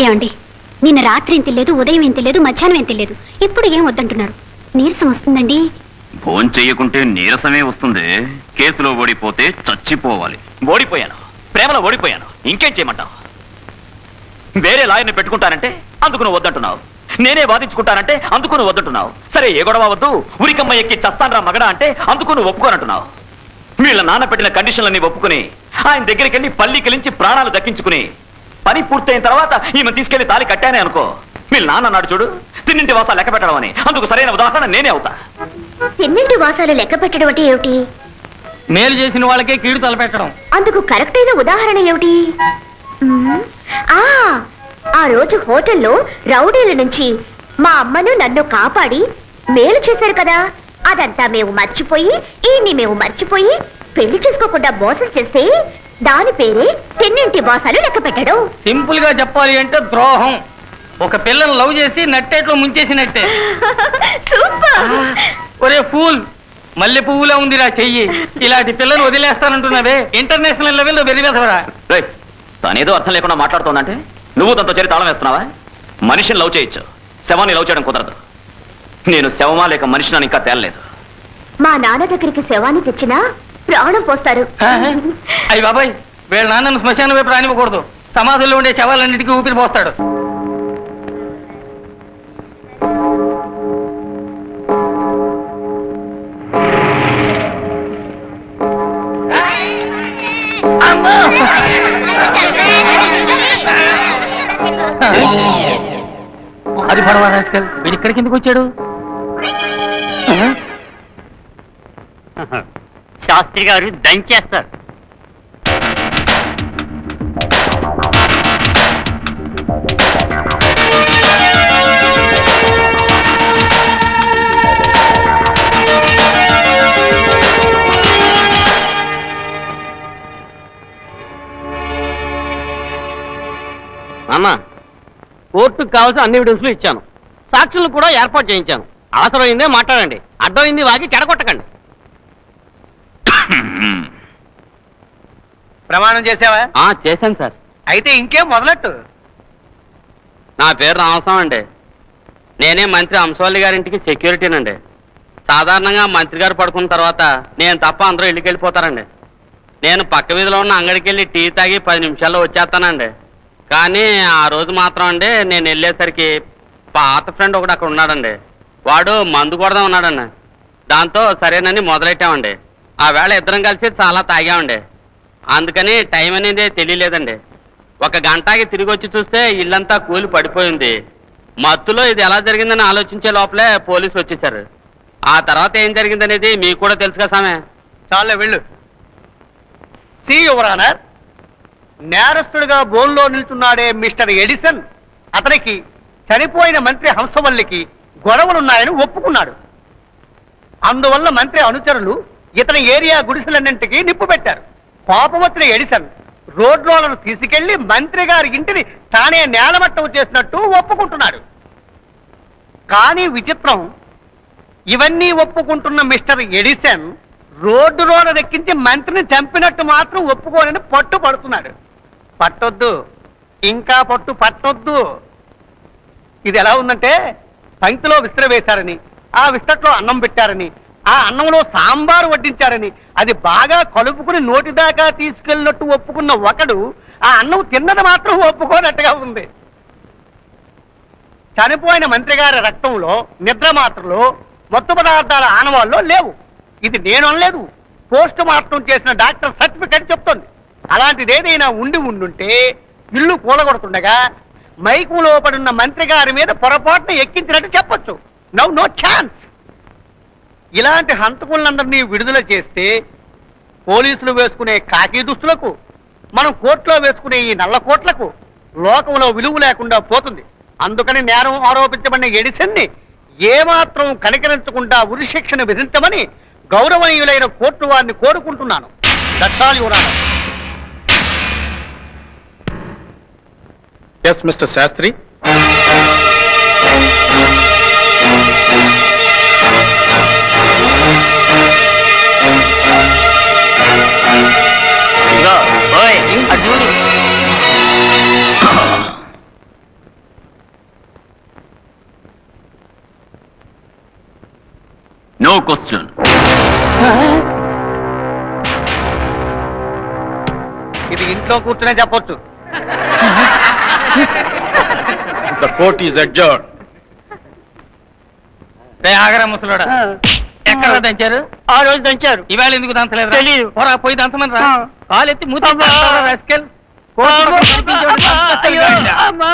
ఏమండి? నిన్న రాత్రి ఏం తెలియదు ఉదయం ఏం తెలియదు మధ్యాహ్నం ఏం తెలియదు ఇప్పుడు ఏం వద్దంటున్నారు? నీరసం వస్తుందండి. ఫోన్ చెయ్యకుంటే నీరసమే వస్తుంది. కేసులో ఓడిపోతే చచ్చిపోవాలి. ఓడిపోయాను. ప్రేమలో ఓడిపోయాను. ఇంకేం చేయమంటావు? వేరే లాయర్ని పెట్టుకుంటానంటే అందుకు నువ్వు వద్దంటున్నావు. నేనే వాదించుకుంటానంటే అందుకు నువ్వు వద్దంటున్నావు. సరే ఏ గొడవ వద్దు. ఉరికమ్మ ఎక్కి చస్తానరా మగడా అంటే అందుకు నువ్వు ఒప్పుకోనంటున్నావు. వీళ్ళ నాన్న పెట్టిన కండిషన్లన్నీ ఒప్పుకుని ఆయన దగ్గరికి వెళ్ళి పల్లికిలించి ప్రాణాలు దక్కించుకుని పని పూర్తయిన తర్వాత ఈమె తీసుకెళ్ళి తాలి కట్టానే అనుకో. వీళ్ళ నాన్న అన్నాడు చూడు తిన్నింటి వాసా లెక్క పెట్టడం అని. అందుకు సరైన ఉదాహరణ నేనే అవుతా. తిన్నింటి వాసాలు లెక్క పెట్టడం అంటే ఏమిటి? మేలు చేసిన వాళ్ళకే కీడు తలపెట్టడం. అందుకు కరెక్ట్ అయిన ఉదాహరణ ఏమిటి. ఆ ఆ రోజు హోటల్లో రౌడీల నుంచి మా అమ్మను నన్ను కాపాడి మేలు చేశారు కదా. అదంతా మేము మర్చిపోయి ఈయన్ని మేము మర్చిపోయి పెళ్ళి చేసుకోకుండా మోసం చేస్తే దాని పేరే తిన్నింటి బాసాలు లెక్క పెట్టడం. సింపుల్గా చెప్పాలి అంటే ద్రోహం. ఒక పిల్లని లవ్ చేసి నట్టేట్లో ముంచేసినట్టే. సూపర్. ఒరే ఫూల్ మల్లె పువ్వులా ఉందిరా చెయ్యి. ఇలాంటి పిల్లని వదిలేస్తానంటున్నావే. ఇంటర్నేషనల్ లెవెల్లో వెరివేసవరా రేయ్, తనేదో అర్థం లేకుండా మాట్లాడుతోందంటే? నువ్వు తనతో చేరి తాళం వేస్తున్నావా? మనిషిని లవ్ చేయొచ్చు. శవాన్ని లవ్ చేయడం కుదరదు. నేను శవమా లేక మనిషిని ఇంకా తేలలేదు. మా నాన్న దగ్గరికి శవాన్ని తెచ్చినా ప్రాణం పోస్తారు. అయ్యి బాబాయ్ వీళ్ళ నాన్నను శ్మశానం వైపు రానివ్వకూడదు. సమాధుల్లో ఉండే శవాలన్నిటికీ ఊపిరి పోస్తాడు. అది పడవా రాస్కల్? వీడు ఇక్కడికి ఎందుకు వచ్చాడు? శాస్త్రి గారు దంచేస్తారు. అన్న కోర్టుకు కావాల్సిన అన్ని ఎవిడెన్స్లు ఇచ్చాను. సాక్షులు కూడా ఏర్పాటు చేయించాను. అవసరమైందే మాట్లాడండి. అడ్డమైంది వాగి చెడగొట్టకండి. ప్రమాణం చేసావా? ఆ చేశాను సార్. అయితే ఇంకేం మొదలెట్టు? నా పేరు రామస్వామి అండి. నేనే మంత్రి అంశవల్లి గారింటికి సెక్యూరిటీనండి. సాధారణంగా మంత్రి గారు పడుకున్న తర్వాత నేను తప్ప అందరూ ఇళ్ళకి వెళ్ళిపోతారండి. నేను పక్క వీధిలో ఉన్న అంగడికి వెళ్ళి టీ తాగి పది నిమిషాల్లో వచ్చేస్తానండి. కానీ ఆ రోజు మాత్రం అండి నేను వెళ్ళేసరికి పాత ఫ్రెండ్ ఒకడు అక్కడ ఉన్నాడండి. వాడు మందు కొడదాం ఉన్నాడండి. దాంతో సరేనని మొదలెట్టామండి. ఆ వేళ ఇద్దరం కలిసి చాలా తాగామండి. అందుకని టైం అనేది తెలియలేదండి. ఒక గంటకి తిరిగి వచ్చి చూస్తే ఇల్లంతా కూలి పడిపోయింది. మత్తులో ఇది ఎలా జరిగిందని ఆలోచించే లోపలే పోలీసులు వచ్చేసారు ఆ తర్వాత ఏం జరిగిందనేది మీకు కూడా తెలుసు కదా సామె చాలే వెళ్ళు. సి యువరానర్ నేరస్తుడిగా బోన్లో నిల్చున్నాడే మిస్టర్ ఎడిసన్. అతనికి చనిపోయిన మంత్రి హంసవల్లికి గొడవలున్నాయని ఒప్పుకున్నాడు. అందువల్ల మంత్రి అనుచరులు ఇతని ఏరియా గుడిసెలన్నింటికి నిప్పు పెట్టారు. పాపవత్రి ఎడిసన్ రోడ్లోలను తీసుకెళ్ళి మంత్రి గారి ఇంటిని తానే నేలమట్టం చేసినట్టు ఒప్పుకుంటున్నాడు. కానీ విచిత్రం ఇవన్నీ ఒప్పుకుంటున్న మిస్టర్ ఎడిసన్ రోడ్డు రోడ రెక్కించి మంత్రిని చంపినట్టు మాత్రం ఒప్పుకోనని పట్టు పడుతున్నాడు పట్టొద్దు ఇంకా పట్టు పట్టొద్దు. ఇది ఎలా ఉందంటే పంక్తిలో విస్తర వేశారని ఆ విస్తట్లో అన్నం పెట్టారని ఆ అన్నంలో సాంబారు వడ్డించారని. అది బాగా కలుపుకుని నోటి దాకా తీసుకెళ్ళినట్టు ఒప్పుకున్న ఒకడు ఆ అన్నం తిన్నది మాత్రం ఒప్పుకోనట్టుగా ఉంది. చనిపోయిన మంత్రి గారి రక్తంలో నిద్ర మాత్రలు మత్తు పదార్థాల ఆనవాళ్ళు లేవు. ఇది నేను అనలేదు. పోస్ట్ మార్టం చేసిన డాక్టర్ సర్టిఫికెట్ చెప్తోంది. అలాంటిది ఏదైనా ఉండి ఉండుంటే ఇల్లు కూలగొడుతుండగా మైకులో లోపడున్న మంత్రి గారి మీద పొరపాటున ఎక్కించినట్టు చెప్పొచ్చు. Now no chance. ఇలాంటి హంతకులందరినీ విడుదల చేస్తే పోలీసులు వేసుకునే కాకి దుస్తులకు మనం కోర్టులో వేసుకునే ఈ నల్ల కోట్లకు లోకంలో విలువ లేకుండా పోతుంది. అందుకని నేరం ఆరోపించబడిన ఎడిసన్ని ఏమాత్రం కనికరించకుండా ఉరిశిక్షణ విధించమని గౌరవనీయులైన కోర్టు వారిని కోరుకుంటున్నాను. దక్షాలు యువరాలు ఎస్ మిస్టర్ శాస్త్రి క్వశ్చన్ ఇది ఇంట్లో కూర్చునే చెప్పొచ్చు. ద కోర్ట్ ఈజ్ ఆగరా ముసలోడా. ఎక్కడ దంచారు? ఆ రోజు దంచారు. ఇవాళ ఎందుకు దంచలేదు తెలీదు. పోరా పోయి దంచమని రా మూతి అమ్మా.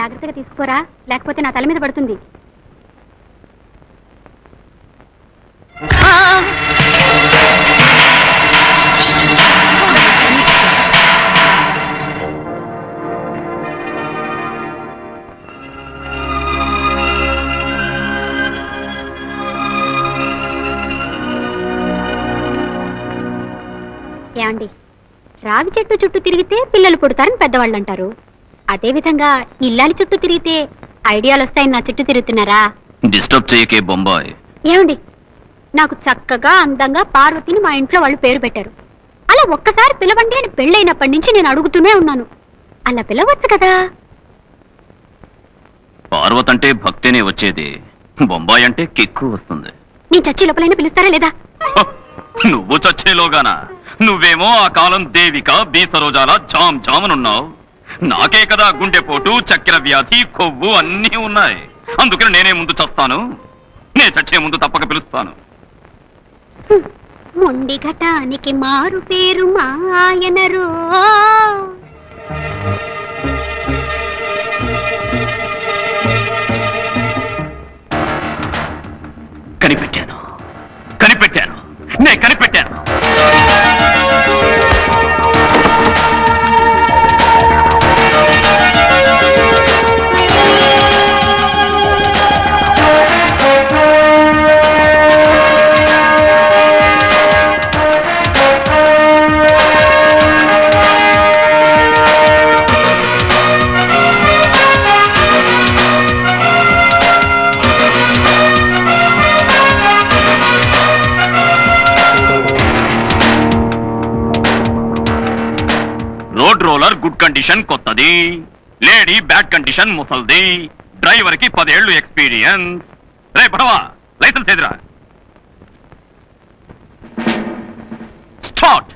జాగ్రత్తగా తీసుకోరా? లేకపోతే నా తల మీద పడుతుంది. ఏమండి? రావి చెట్టు చుట్టూ తిరిగితే పిల్లలు పుడతారని పెద్దవాళ్ళు అంటారు. అదేవిధంగా ఇల్లాలి చుట్టూ తిరిగితే ఐడియాలు వస్తాయని నా చుట్టూ తిరుగుతున్నారా? డిస్టర్బ్ చేయకే బొంబాయ్. ఏమండి? నాకు చక్కగా అందంగా పార్వతిని మా ఇంట్లో వాళ్ళు పేరు పెట్టారు. అలా ఒక్కసారి పిలవండి అని పెళ్ళైనప్పటి నుంచి నేను అడుగుతూనే ఉన్నాను. అలా పిలవచ్చు కదా? పార్వతంటే భక్తినే వచ్చేది. బొంబాయి అంటే కిక్కు వస్తుంది. నేను చచ్చి లోపలైనా పిలుస్తారా లేదా! నువ్వు చచ్చేలోగానా? నువ్వేమో ఆ కాలం దేవిక బీసరోజాల జామ్ జామనున్నావు. నాకే కదా గుండెపోటు చక్కెర వ్యాధి కొవ్వు అన్నీ ఉన్నాయి. అందుకని నేనే ముందు చస్తాను. నే చచ్చే ముందు తప్పక పిలుస్తాను. మొండి ఘటానికి మారు పేరు మాయనరో. కనిపెట్టాను. కనిపెట్టాను. నే కనిపెట్టాను. కండిషన్ కొత్తది. లేడీ బ్యాడ్ కండిషన్ ముసల్ది. డ్రైవర్కి పదేళ్ళు ఎక్స్పీరియన్స్ రే పడవా? లైసెన్స్ ఎదురా స్టార్ట్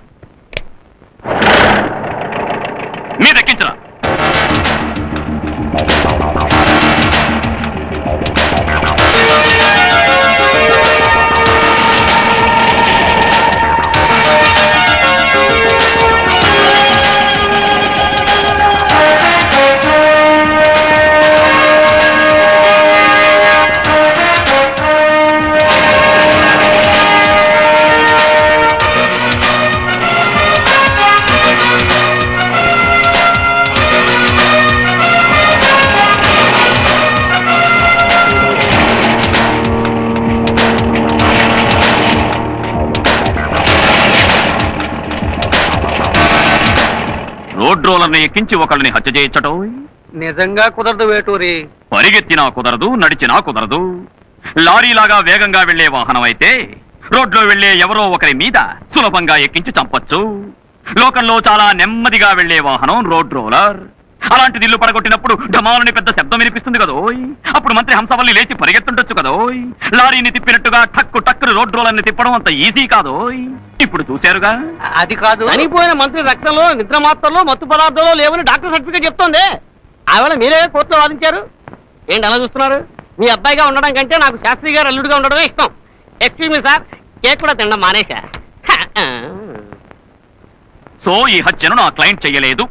రోలర్ని ఎక్కించి ఒకళ్ళని హత్య చేయించటం? నిజంగా కుదరదు వేటూరి. పరిగెత్తినా కుదరదు నడిచినా కుదరదు. లారీలాగా వేగంగా వెళ్ళే వాహనం అయితే రోడ్లో వెళ్ళే ఎవరో ఒకరి మీద సులభంగా ఎక్కించి చంపొచ్చు. లోకంలో చాలా నెమ్మదిగా వెళ్ళే వాహనం రోడ్ రోలర్. అలాంటిది ఇల్లు పడగొట్టినప్పుడు ఢమాలని పెద్ద శబ్దం వినిపిస్తుంది కదోయ్ అప్పుడు మంత్రి హంసవల్లి లేచి పరిగెత్తుండొచ్చు కదోయ్ లారీని తిప్పినట్టుగా టక్కు టక్కును రోడ్ రోలర్ని తిప్పడం అంత ఈజీ కాదోయ్ ఇప్పుడు చూశారుగా? అది కాదు. చనిపోయిన మంత్రి రక్తంలో నిద్ర మాత్రలో మత్తు పదార్థాలు లేవని డాక్టర్ సర్టిఫికేట్ చెప్తోంది. ఆవిడ మీరే కోర్టులో వాదించారు. ఏంటి అలా చూస్తున్నారు? మీ అబ్బాయిగా ఉండడం కంటే నాకు శాస్త్రి గారు అల్లుడిగా ఉండడమే ఇష్టం. ఎక్స్క్యూజ్ మీ సార్ కేక్ కూడా తినడం మానేశా. సో ఈ హత్యను నా క్లయింట్ చెయ్యలేదు.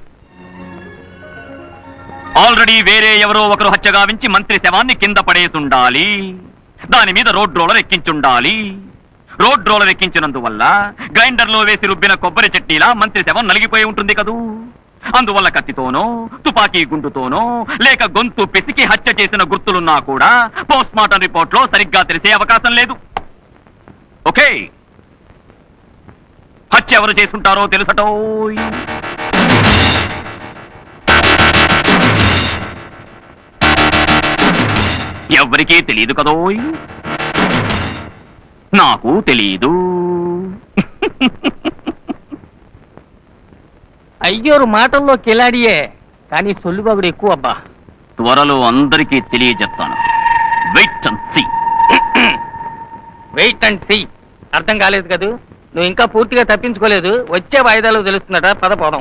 ఆల్రెడీ వేరే ఎవరో ఒకరు హత్య గావించి మంత్రి శవాన్ని కింద పడేసుండాలి. దాని మీద రోడ్ రోలర్ ఎక్కించుండాలి. రోడ్ రోలర్ ఎక్కించినందువల్ల గ్రైండర్లో వేసి రుబ్బిన కొబ్బరి చట్నీలా మంత్రి శవం నలిగిపోయి ఉంటుంది కదూ. అందువల్ల కత్తితోనో తుపాకీ గుండుతోనో లేక గొంతు పిసికి హత్య చేసిన గుర్తులున్నా కూడా పోస్ట్ మార్టం రిపోర్ట్లో సరిగ్గా తెలిసే అవకాశం లేదు. ఓకే. హత్య ఎవరు చేసుంటారో తెలుసటోయ్. ఎవ్వరికీ తెలియదు కదోయ్ నాకు తెలీదు. అయ్యోరు మాటల్లో కిలాడియే కానీ సొల్లుబాగుడు ఎక్కువ అబ్బా త్వరలో అందరికీ తెలియజెప్తాను. Wait and see wait and see అర్థం కాలేదు కదూ? నువ్వు ఇంకా పూర్తిగా తప్పించుకోలేదు. వచ్చే వాయిదాలు తెలుస్తుందట. పద పోదాం.